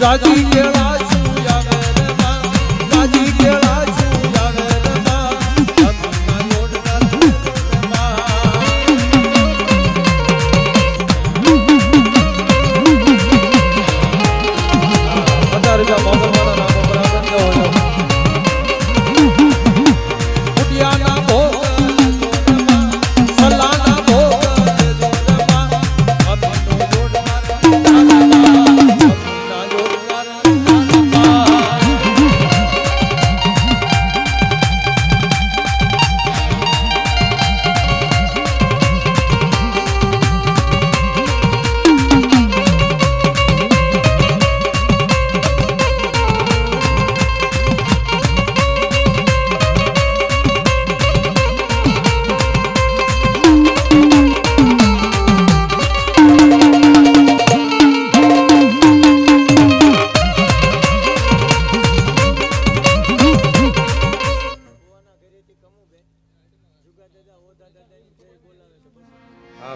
咱第天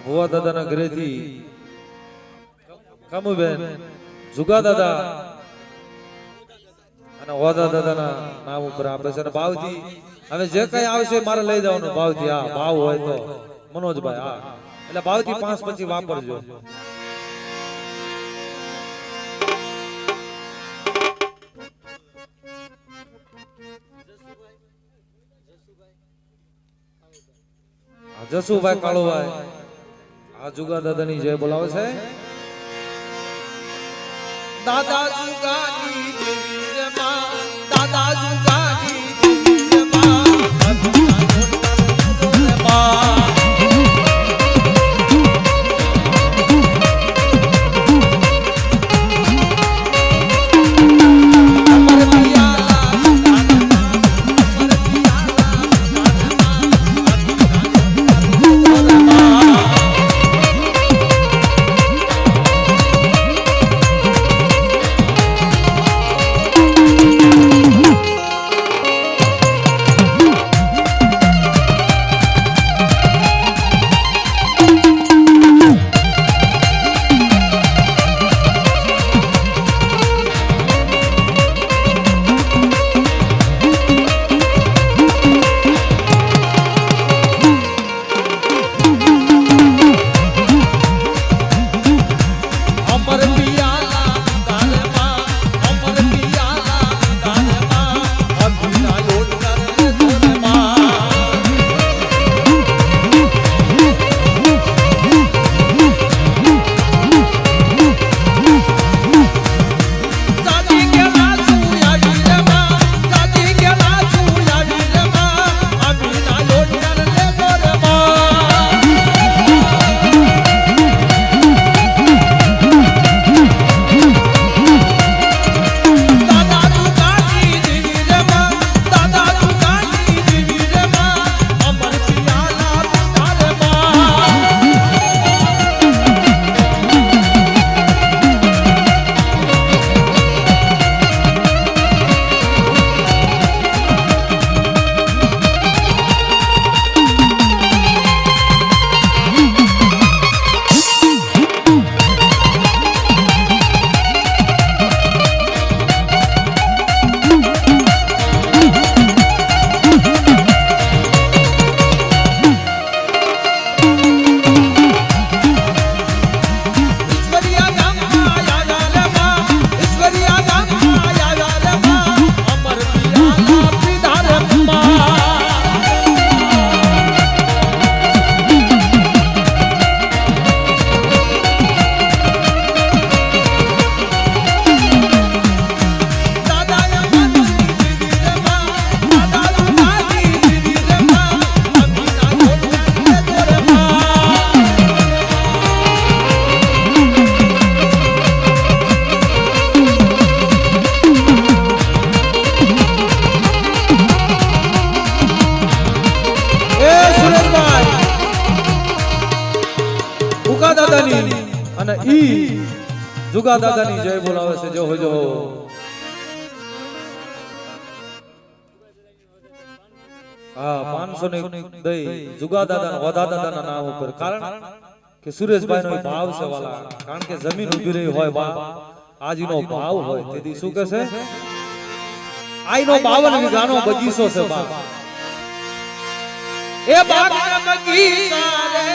ભુવા દાદાના ઘરેથી કમુબેન જુગા દાદા અને ઓદા દાદાના નામ ઉપર આપે છે. અને ભાવથી હવે જે કઈ આવશે મારે લઈ જવાનું. ભાવથી, હા, ભાવ હોય તો. મનોજભાઈ, હા. એટલે ભાવથી પાંચ પછી વાપરજો. જસુભાઈ કાળુભાઈ. આ જુગા દાદાની જય બોલાવે છે. દાદા જુગાની દેવી રે માં. દાદા જુગાની ઈ જુગા દાદાની જય બોલાવે છે જો હોજો હા પાંચસો ને દઈ જુગા દાદા વદા દાદાના નામ ઉપર. કારણ કે સુરેશભાઈ નો ભાવ છે વાલા. કારણ કે જમીન ઊભી રહી હોય બા આજનો ભાવ હોય. તેથી શું કહે છે? આઈનો બાવન વીઘાનો બગીચો છે બા એ બાગ બગીચા રે.